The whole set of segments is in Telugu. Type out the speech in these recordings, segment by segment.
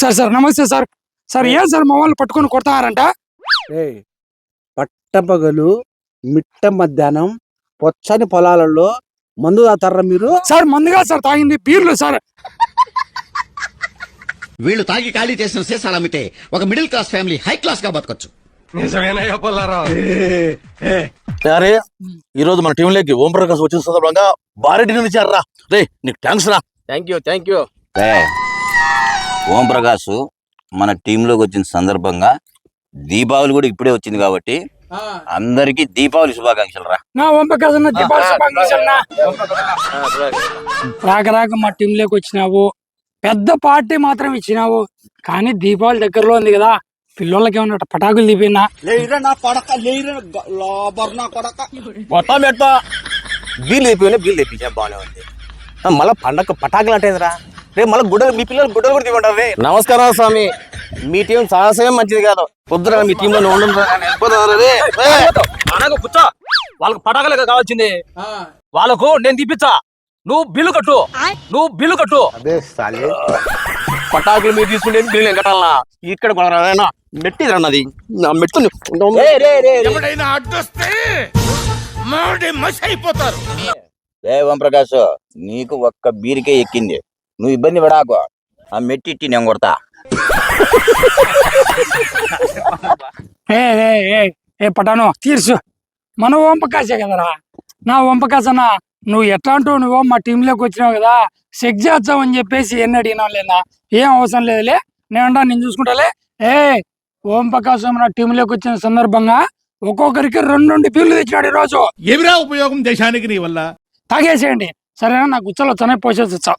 సార్ సార్ నమస్తే సార్. సార్ ఏం సార్ మా వాళ్ళు పట్టుకొని కొడతారంట? పట్టపగలు మిట్ట మధ్యాహ్నం పొచ్చని పొలాలలో మందు తాతారా మీరు? సార్ మందుగా సార్ తాగింది బీర్లు సార్. వీళ్ళు తాగి ఖాళీ చేసిన సీసాలు అమ్మితే ఒక మిడిల్ క్లాస్ ఫ్యామిలీ హై క్లాస్గా బతకొచ్చు. అరే ఈ రోజు మన టీంలోకి ఓం ప్రకాష్ వచ్చిన సందర్భంగా భారీ డిన్నర్ ఇచ్చారా రే. నీకు థ్యాంక్స్ రా. థ్యాంక్ యూ థ్యాంక్ యూ ఏ, ఓం ప్రకాష్ మన టీంలోకి వచ్చిన సందర్భంగా దీపావళి కూడా ఇప్పుడే వచ్చింది కాబట్టి అందరికి దీపావళి శుభాకాంక్షలు రా. నా వంపకాసన్న దీపావళి శుభాకాంక్షలు నా. రాక రాక మా టీంలోకి వచ్చినావు. పెద్ద పార్టీ మాత్రం ఇచ్చినావు. కానీ దీపావళి దగ్గరలో ఉంది కదా పిల్లోళ్ళకి ఏమన్నా పటాకులు తీపినా? లేరా నా కొడక లేరా లోబర్ నా కొడక మొత్తం పెడతా బిల్లు తెప్పిన బిల్లు తెప్పించా బాగానే ఉంది. ఆ, మళ్ళా పండగ పటాకులు అంటేదిరా. రేపు మళ్ళీ గుడ్డలు మీ పిల్లలు గుడ్డలు కూడా రే నమస్కారం స్వామి మీ టీం సాహసమే మంచిది కాదు పొద్దున మీ టీంలో అనగా కూర్చో వాళ్ళకి పటాకలే కావాల్సింది వాళ్ళకు నేను తీపిచ్చా నువ్వు బిల్లు కట్టు నువ్వు బిల్లు కట్టు అదే సాలే పటాకులు మీరు తీసుకుంటే బిల్లు నేను కట్టాలనా ఇక్కడ కొనరాదేనా మెట్టి అన్నది నా మెట్టు అడ్డొస్తే అయిపోతారు ఏ ఓం ప్రకాష్ నీకు ఒక్క బీరికే ఎక్కింది నువ్వు ఇబ్బంది పడాకు. ఆ మెట్టిట్టి నేను కొడతా. ఏ ఏ ఏ ఏ పటాను తీర్చు. మన వంపకాసే కదరా. నా వంపకాసన్న నువ్వు ఎట్లా అంటావు నువ్వు? మా టీంలోకి వచ్చినావు కదా. చెక్ చేస్తావని చెప్పేసి ఎన్ని అడిగినావు లేదా? ఏం అవసరం లేదులే. నేను నేను చూసుకుంటాలే. ఏ ఓం ప్రకాశం నా టీంలోకి వచ్చిన సందర్భంగా ఒక్కొక్కరికి రెండు రెండు పీర్లు తెచ్చినాడు ఈ రోజు ఎవిరా ఉపయోగం దేశానికి నీ వల్ల? తాగేసేయండి. సరేనా? నాకు ఉచ్చలో తనే పోసేసి వచ్చావు.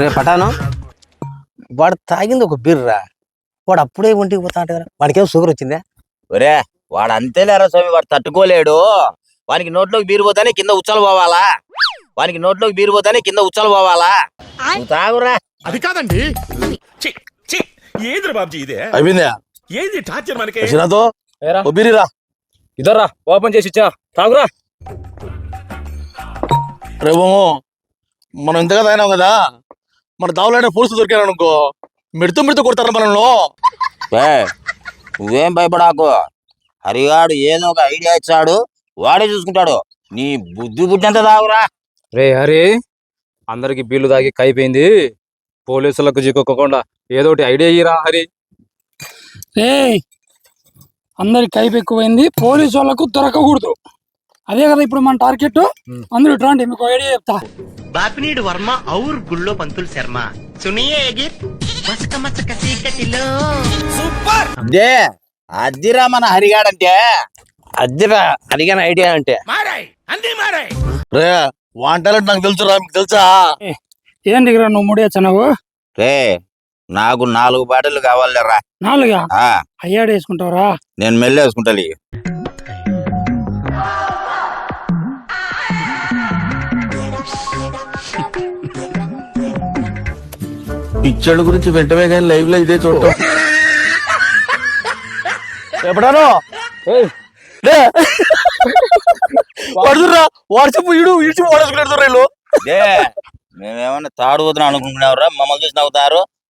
రే పటాను. వాడు తాగింది ఒక బిర్రా. వాడు అప్పుడే ఒంటికి పోతా అంటే వాడికి షుగర్ వచ్చిందా? ఒరే వాడు అంతేలేరా స్వామి వాడు తట్టుకోలేడు. వానికి నోట్లోకి బీరు పోతానే కింద ఉచ్చలు పోవాలా? వానికి నోట్లోకి బీరు పోతానే కింద ఉచ్చలు పోవాలా? తాగురా. అది కాదండి. ఏంద్ర బాబుజీ ఇదే? అయిపోయిందా? ఏంది టార్చర్ మనకి? బీరిరా. ఇదర్రా ఓపెన్ చేసి ఇచ్చా. తాగురా. రేపు మనం ఇంతగా తాగినాం కదా మన దావులైన పోలీసులు దొరికారు అనుకో మిడుతూ మిడుతూ కొడతారు మనల్ని. ఏ నువ్వేం భయపడాకు. హరిగాడు ఏదో ఒక ఐడియా ఇచ్చాడు వాడే చూసుకుంటాడు. నీ బుద్ధి బుద్ధి తాగురా. రే హరి అందరికి బిల్లు తాగి కైపోయింది. పోలీసులకు చిక్కుకోకుండా ఏదో ఒకటి ఐడియా ఇయ్యరా హరి. ఏ అందరికి కైపు ఎక్కువైంది. పోలీసు వాళ్ళకు దొరకకూడదు. అదే కదా ఇప్పుడు మన టార్గెట్. అందరూ ఇట్లాంటి మీకు ఐడియా చెప్తా. బాపినీడు వర్మ ఔర్ గుళ్ళో పంతులు శర్మ. సునియే ఎగిర్ మసక మసక చీకటిలో దే అద్దిరా మన హరిగాడంటే. అద్దెరా అడిగిన ఐడియా అంటే. రే వాంటాలంటే నాకు తెలుసురా మీకు తెలుసా? ఏం దగ్గర నువ్వు ముడియచ్చు రే నాకు నాలుగు బాటలు కావాలిరా. నాలుగా? ఆ. అయ్యాడు వేసుకుంటావురా? నేను మెల్లి వేసుకుంటాలి. పిచ్చోళ్ళ గురించి వెంటనే కానీ లైవ్లో ఇదే చూడటం. ఎప్పుడాను పడుతురా వాట్సాప్ ఇడు ఇడిచి వాడేసుకున్నారు వీళ్ళు. దే మేమేమన్నా తాడు వద్దున అనుకుంటున్నావురా? మమ్మల్ని చూసి నవ్వుతారు?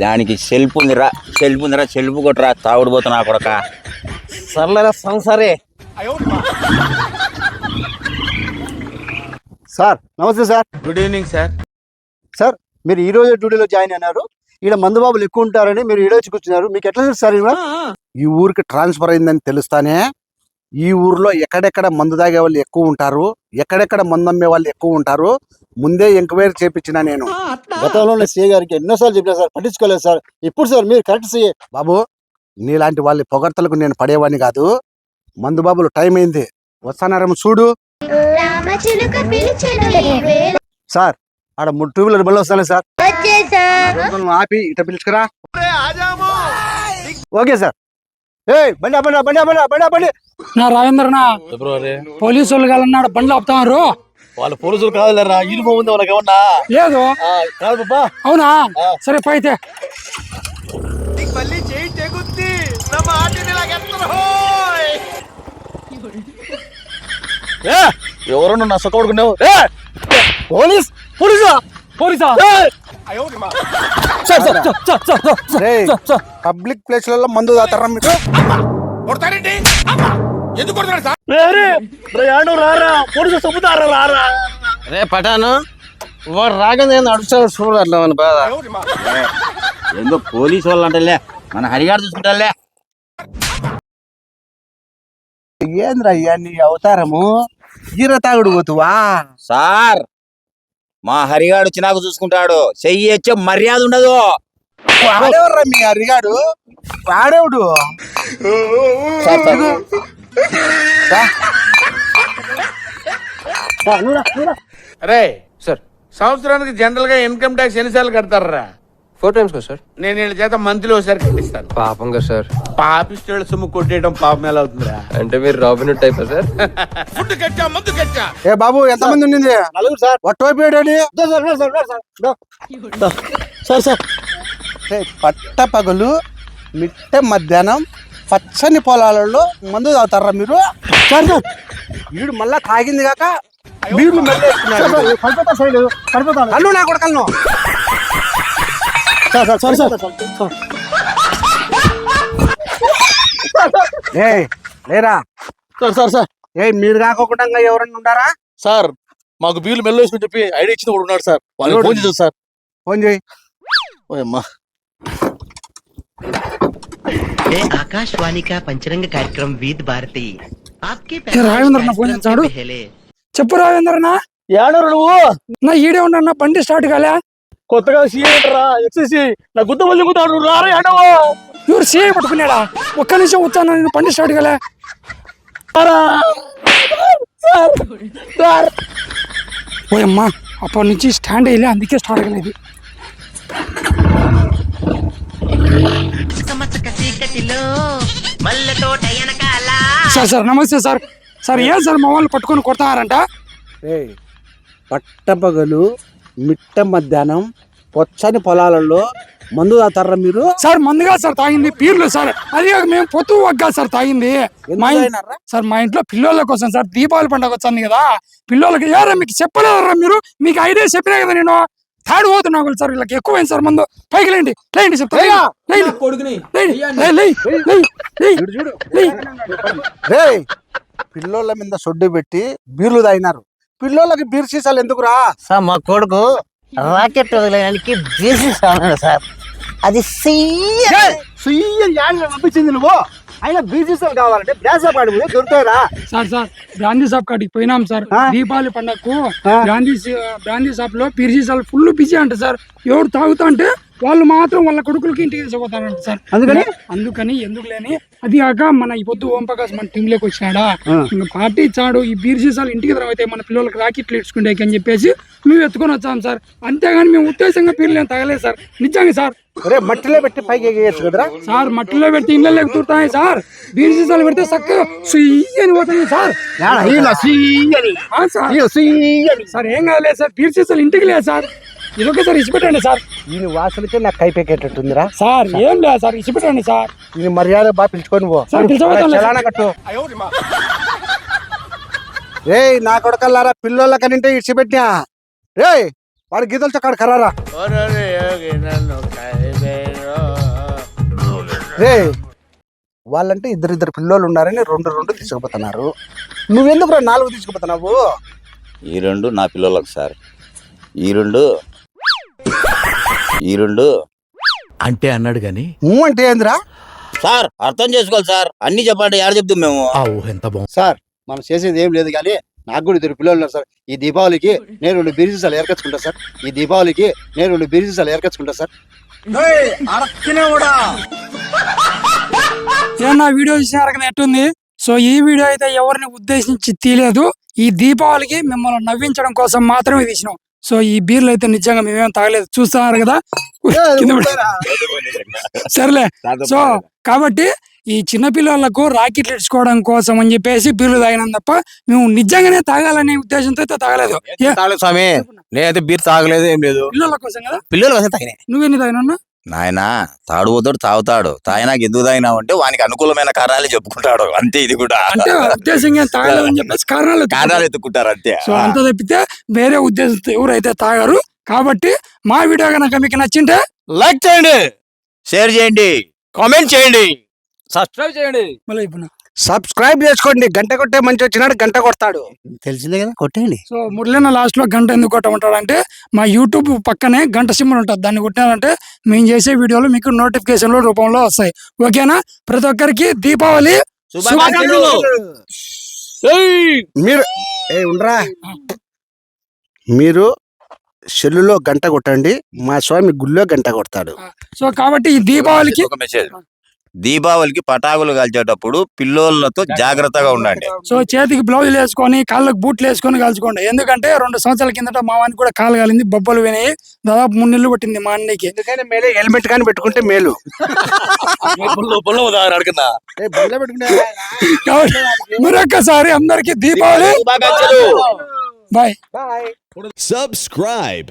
దానికి సెల్ఫ్ ఉందిరా సెల్ఫ్ ఉందిరా సెల్ఫ్ కొట్టరా తాగుడు పోతున్నా కొడక. సర్లేరా సంసారే. సార్ నమస్తే sir. Good evening sir sir మీరు ఈ రోజు డ్యూటీలో జాయిన్ అయినారు. ఈడ మందు బాబులు ఎక్కువ ఉంటారని మీరు వచ్చి కూర్చున్నారు. మీకు ఎట్లా తెలుసు సార్? ఈ ఊరికి ట్రాన్స్ఫర్ అయిందని తెలుస్తానే. ఈ ఊర్లో ఎక్కడెక్కడ మందు తాగే వాళ్ళు ఎక్కువ ఉంటారు ఎక్కడెక్కడ మందు అమ్మే వాళ్ళు ఎక్కువ ఉంటారు ముందే ఎంక్వైరీ చేపించిన నేను. గతంలో సీఏ గారికి ఎన్నోసార్లు చెప్పినా సార్ పట్టించుకోలేదు సార్. ఇప్పుడు సార్ మీరు కరెక్ట్ సీఏ. బాబు నీలాంటి వాళ్ళ పొగడ్తలకు నేను పడేవాడిని కాదు. మందు బాబులు టైం అయింది. వస్తానారేమో చూడు. రామచిలుక పిలిచెను ఈ వేళ? సార్ ఆడ మూడు టూ వీలర్ బండ్లు వస్తాయి సార్. ఆపి ఇట పిలుచుకురా. Okay sir. ఏ బండి బండి బండి బండి బండి నా రాజేంద్రనా? ఫిబ్రవరి. పోలీసు వాళ్ళు కాలన్నాడు బండ్లు ఆపుతారు వాళ్ళ పోలీసులు కాదులేరా యూనిఫామ్ ఉంది వాళ్ళకి ఏమన్నా? లేదు ఆ, కాదు పాపా అవునా? సరే పైతే ఏ ఎవరన్నా నా సొక్క పడుకున్నావు ఏ పోలీస్? పోలీసా? పోలీసా? Sir sir sir sir sir రేయ్, పబ్లిక్ ప్లేస్లలో మందు తాతారా మీరు? రే రే రారా? రారా? పటాను వాడు రాగానే అడుగుతాడు చూడు అట్లా మన బాధ. ఏందో పోలీసు వాళ్ళు అంటలే మన హరిగాడు చూసుకుంటాలే ఏంద్రా అయ్యా నీ అవతారము? ఈర తాగుడు పోతువా? సార్ మా హరిగాడు చినాకు చూసుకుంటాడు. చెయ్యి వచ్చే మర్యాద ఉండదు. వాడెవర్రా మీ అరిగాడు వాడేవుడు? అరే సార్. సంవత్సరానికి జనరల్గా ఇన్కమ్ ట్యాక్స్ ఎన్నిసార్లు కడతారా ఫోర్ టైమ్స్ కదా సార్. నేను వీళ్ళ చేత మంత్లీ ఒకసారి కట్టిస్తాను. పాపం కదా సార్. పాపిస్టోళ్ళ సొమ్ము కొట్టేయడం పాపం ఎలా అవుతుందిరా? అంటే మీరు రాబిన్ టైప్ సార్? ఫుడ్ కట్టా మందు కట్టా? ఏ బాబు ఎంత మంది ఉండింది? నలుగురు సార్. ఒట్టోపోయాడని సార్ సార్ పట్ట పగలు మిట్ట మధ్యాహ్నం పచ్చని పొలాలలో మందు తాగుతారా మీరు? వీడు మళ్ళా తాగింది కాక మీరు మళ్ళీ అల్లు నా కొడకలను. సార్ సార్ ఏ లేరా? Sir sir sir. ఏ మీరు కాకుండా ఎవరన్నా ఉండారా? సార్ మాకు బీలు మెల్ల వేసుకుని చెప్పి ఐడి ఇచ్చిన కూడా ఉన్నాడు సార్. వాళ్ళకి ఫోన్ చేశారు సార్. ఫోన్ చేయి. ఓయమ్మా ఆకాశవాణి కా పంచరంగ కార్యక్రమం వీద్ భారతి. రావేంద్రన్న ఫోన్ చేస్తాడు చెప్పు రావేంద్రన్న ఏడరు నువ్వు? నా ఈడే ఉన్నా బండి స్టార్ట్ కాలే. కొత్తగా సీఎంట్రా ఎక్సెసి నా గుద్ద మళ్ళీ గుద్దాడు. రారా ఏడవో. ఇవ్వరు సీఐ పట్టుకున్నాడా? ఒక్క నిమిషం వచ్చాను నేను బండి స్టార్ట్ కాలే. ఓయమ్మా అప్పటి నుంచి స్టాండ్ అయ్యలే అందుకే స్టార్ట్ కాలేదు. చీకటిలో మల్లె తోట వెనకాల. సార్ సార్ నమస్తే సార్. సార్ ఏం సార్ మా వాళ్ళు పట్టుకొని కొడతారంట ఏ పట్టపగలు మిట్ట మధ్యాహ్నం పచ్చని పొలాలలో మందు తాగుతారా మీరు? సార్ మందుగా సార్ తాగింది పీర్లు సార్. అది కాక మేము పొత్తు వగ్గా సార్ తాగింది. మా ఇన్- తాగినారా? సార్ మా ఇంట్లో పిల్లోళ్ళ కోసం సార్ దీపావళి పండుగ వచ్చింది కదా. పిల్లోళ్ళకి ఏరా మీకు చెప్పలేదరా మీరు? మీకు ఐడియా చెప్పినా కదా నేను. థర్డ్ పోతున్నా ఒకళ్ళు సార్ వీళ్ళకి ఎక్కువైంది సార్ మందు. పైకి లేండి లేండి. రే పిల్లోళ్ళ మీద సొడ్డు పెట్టి బీర్లు తాగినారు. పిల్లోళ్ళకి బీర్ సీసాలు ఎందుకురా? సార్ మా కొడుకు రాకెట్ వదిలేయడానికి బీసీ సార్. అది పంపించింది నువ్వు? అయినా సీసాలు కావాలంటే బ్యాసా పాడి దొరుకుతాయిరా సార్ సార్ గాంధీ షాప్ కాడికి పోయినాం సార్? దీపావళి పండగకు సీ- గాంధీ షాప్లో పిరిసీసాలు ఫుల్ బిజీ అంట సార్. ఎవరు తాగుతా అంటే వాళ్ళు మాత్రం వాళ్ళ కొడుకులకి ఇంటికి తీసుకుపోతారంట సార్. అందుకని? అందుకని ఎందుకు లేని అది కాక మన ఈ పొద్దు ఓం ప్రకాష్ మన టీమ్లోకి వచ్చినాడా పార్టీ ఇచ్చాడు ఈ బీర్ సీసాలు ఇంటికి తర్వాత మన పిల్లలకి రాకెట్లు ఇచ్చుకుంటే అని చెప్పేసి మేము ఎత్తుకొని వచ్చాం సార్. అంతేగాని మేము ఉద్దేశంగా పీర్లు తగలేదు సార్. నిజంగా సార్. మట్టిలో పెట్టి పైకి ఎగేయచ్చు కదరా? సార్ మట్టిలో పెడితే ఇళ్ళ ఎక్కుతాయి సార్. బీర్ సీసాలు పెడితే చక్కగా సుయ్యి అని పోతుంది సార్. సార్ ఏం కాదులేదు సార్. బీర్ సీసాలు ఇంటికి లేదు సార్. ఇదొక సార్ ఇచ్చిపెట్టండి సార్. ఈయన వాసనకే నాకు కైపెక్కేటట్టుందిరా సార్ ఏం లేదు సార్ ఇచ్చిపెట్టండి సార్. ఈయన మర్యాద బాగా పిలుచుకొని పో. సార్, పిలిచవద్దు. చలానా కట్టు. రే నా కొడకల్లారా పిల్లోళ్ళ కనింటే ఇడిచిపెట్టినా? రే వాడు గీతలతో కాడు కరారా రే వాళ్ళంటే ఇద్దరు ఇద్దరు పిల్లోళ్ళు ఉన్నారని రెండు రెండు తీసుకుపోతున్నారు. నువ్వెందుకు నాలుగు తీసుకుపోతున్నావు? ఈ రెండు నా పిల్లలకు సార్. ఈ రెండు ఈ రెండు అంటే అన్నాడు గాని. అంటే ఏందిరా? సార్ అర్థం చేసుకోవాలి సార్. అన్ని చెప్పండి యాడ చెప్తాం మేము? ఆ ఊహ ఎంత బాగుంది. సార్ మనం చేసేది ఏం లేదు కానీ నాకు కూడా ఇద్దరు పిల్లలు ఉన్నారు సార్. ఈ దీపావళికి నేను రెండు బిర్జీసాలు ఏర్కచ్చుకుంటా సార్. ఈ దీపావళికి నేను రెండు బిర్జీసాలు ఏర్కచ్చుకుంటా సార్. ఏమన్నా వీడియో చూసినారు కదా ఎట్టుంది? సో ఈ వీడియో అయితే ఎవరిని ఉద్దేశించి తీయలేదు ఈ దీపావళికి మిమ్మల్ని నవ్వించడం కోసం మాత్రమే తీసినాం. సో ఈ బీర్లు అయితే నిజంగా మేమేం తాగలేదు. చూస్తున్నారు కదా? సరేలే. సో కాబట్టి ఈ చిన్న పిల్లలకు రాకెట్లు ఇచ్చుకోవడం కోసం అని చెప్పేసి బీర్లు తాగినాం తప్ప మేము నిజంగానే తాగాలనే ఉద్దేశంతో అయితే తాగలేదు. స్వామి. నేనైతే బీర్ తాగలేదు ఏం లేదు. పిల్లల కోసం కదా? పిల్లలు వస్తే తాగినాయి నువ్వెన్ని తాగినా నాయనా తాడుపోతాడు తాగుతాడు. తాగినాక ఎందుకు తాగినావు అంటే వానికి అనుకూలమైన కారణాలు చెప్పుకుంటాడు. అంతే ఇది కూడా. అంటే ఉద్దేశంగా తాగలేదు అని చెప్పేసి కారణాలు ఎత్తుకుంటారు. కారణాలు ఎత్తుకుంటారు అంతే. సో అంత తప్పితే వేరే ఉద్దేశంతో ఎవరైతే తాగారు కాబట్టి మా వీడియో కనుక మీకు నచ్చింటే లైక్ చేయండి షేర్ చేయండి కామెంట్ చేయండి సబ్స్క్రైబ్ చేయండి. మళ్ళీ ఇప్పుడు సబ్స్క్రైబ్ చేసుకోండి. గంట కొట్టే మంచి వచ్చినాడు గంట కొడతాడు. తెలిసిందే కదా కొట్టేయండి. సో మురళిన లాస్ట్లో గంట ఎందుకు కొట్టమంటాడు అంటే మా యూట్యూబ్ పక్కనే గంట సింబల్ ఉంటుంది. దాన్ని కొట్టారంటే మేము చేసే వీడియోలు మీకు నోటిఫికేషన్ రూపంలో వస్తాయి. ఓకేనా? ప్రతి ఒక్కరికి దీపావళి శుభాకాంక్షలు. మీరు ఏ ఉండరా? మీరు సెల్లులో గంట కొట్టండి మా స్వామి గుళ్ళో గంట కొడతాడు. సో కాబట్టి ఈ దీపావళికి ఒక మెసేజ్ దీపావళికి పటాకులు కాల్చేటప్పుడు పిల్లోళ్ళతో జాగ్రత్తగా ఉండండి. సో చేతికి బ్లౌజులు వేసుకొని కాళ్ళకు బూట్లు వేసుకొని కాల్చుకోండి. ఎందుకంటే రెండు సంవత్సరాల కిందట మా వానికి కూడా కాలు కాలింది బొబ్బలు వినాయి దాదాపు మూడు నెలలు పట్టింది మా అన్నకి ఎందుకని మేలే హెల్మెట్ కానీ పెట్టుకుంటే మేలు. మరొక్కసారి అందరికి దీపావళి. బాయ్. బాయ్. Subscribe.